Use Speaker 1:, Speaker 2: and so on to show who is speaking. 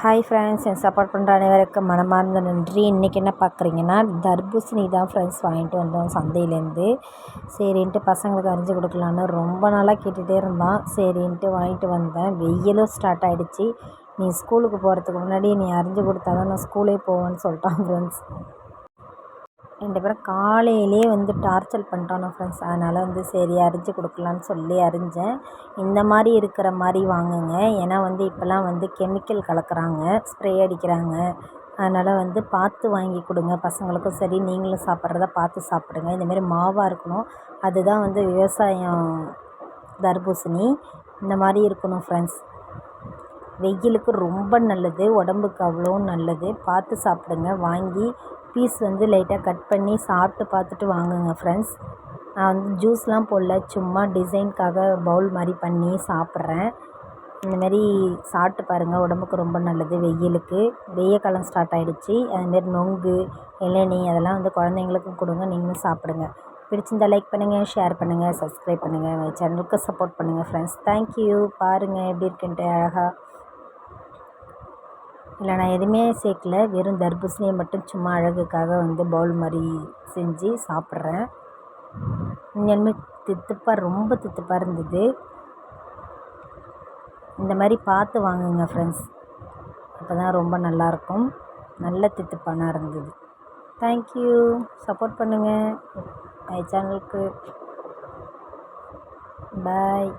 Speaker 1: Hi friends என் support பண்ணுற அனைவருக்கும் மனமார்ந்த நன்றி. இன்றைக்கி என்ன பார்க்குறீங்கன்னா தர்பூசணி தான் ஃப்ரெண்ட்ஸ் வாங்கிட்டு வந்தோம் சந்தையிலேருந்து. சரின்ட்டு பசங்களுக்கு அரிஞ்சு கொடுக்கலான்னு ரொம்ப நாளாக கேட்டுகிட்டே இருந்தான். சரின்ட்டு வாங்கிட்டு வந்தேன். வெயிலும் ஸ்டார்ட் ஆகிடுச்சி நீ ஸ்கூலுக்கு போகிறதுக்கு முன்னாடி நீ அரிஞ்சு கொடுத்தா தான் நான் ஸ்கூலே போவேன்னு சொல்லிட்டான் ஃப்ரெண்ட்ஸ் ரெண்டு பேரும் காலையிலே வந்து டார்ச்சர் பண்ணிட்டானோ ஃப்ரெண்ட்ஸ் அதனால் வந்து சரி அரிஞ்சு கொடுக்கலான்னு சொல்லி அரிஞ்சேன் இந்த மாதிரி இருக்கிற மாதிரி வாங்குங்க. ஏன்னா வந்து இப்போல்லாம் வந்து கெமிக்கல் கலக்கிறாங்க ஸ்ப்ரே அடிக்கிறாங்க. அதனால் வந்து பார்த்து வாங்கி கொடுங்க. பசங்களுக்கும் சரி நீங்களும் சாப்பிட்றத பார்த்து சாப்பிடுங்க. இந்தமாரி மாவாக இருக்கணும். அதுதான் வந்து விவசாயம் தர்பூசணி. இந்த மாதிரி இருக்கணும் ஃப்ரெண்ட்ஸ் வெயிலுக்கு ரொம்ப நல்லது உடம்புக்கு அவ்வளோ நல்லது. பார்த்து சாப்பிடுங்க. வாங்கி பீஸ் வந்து லைட்டாக கட் பண்ணி சாப்பிட்டு பார்த்துட்டு வாங்குங்க ஃப்ரெண்ட்ஸ் நான் வந்து ஜூஸ்லாம் போடல சும்மா டிசைனுக்காக பவுல் மாதிரி பண்ணி சாப்பிட்றேன். இந்தமாரி சாப்பிட்டு பாருங்கள் உடம்புக்கு ரொம்ப நல்லது வெயிலுக்கு. வெய்ய காலம் ஸ்டார்ட் ஆகிடுச்சி அதுமாரி நொங்கு இளநீ அதெல்லாம் வந்து குழந்தைங்களுக்கும் கொடுங்க நீங்களும் சாப்பிடுங்க. பிடிச்சிருந்தால் லைக் பண்ணுங்கள் ஷேர் பண்ணுங்கள் சப்ஸ்கிரைப் பண்ணுங்கள் சேனலுக்கு சப்போர்ட் பண்ணுங்கள் ஃப்ரெண்ட்ஸ் தேங்க்யூ பாருங்கள் எப்படி இருக்குன்ட்டு அழகாக இல்லை நான் எதுவுமே சேர்க்கல. வெறும் தர்பூசணியை மட்டும் சும்மா அழகுக்காக வந்து பவுல் மாதிரி செஞ்சு சாப்பிட்றேன். உண்மையாலுமே தித்துப்பாக ரொம்ப தித்துப்பாக இருந்தது. இந்த மாதிரி பார்த்து வாங்குங்க ஃப்ரெண்ட்ஸ் அப்போ தான் ரொம்ப நல்லாயிருக்கும். நல்ல தித்துப்பானாக இருந்தது. தேங்க்யூ சப்போர்ட் பண்ணுங்கள் மை சேனலுக்கு பாய்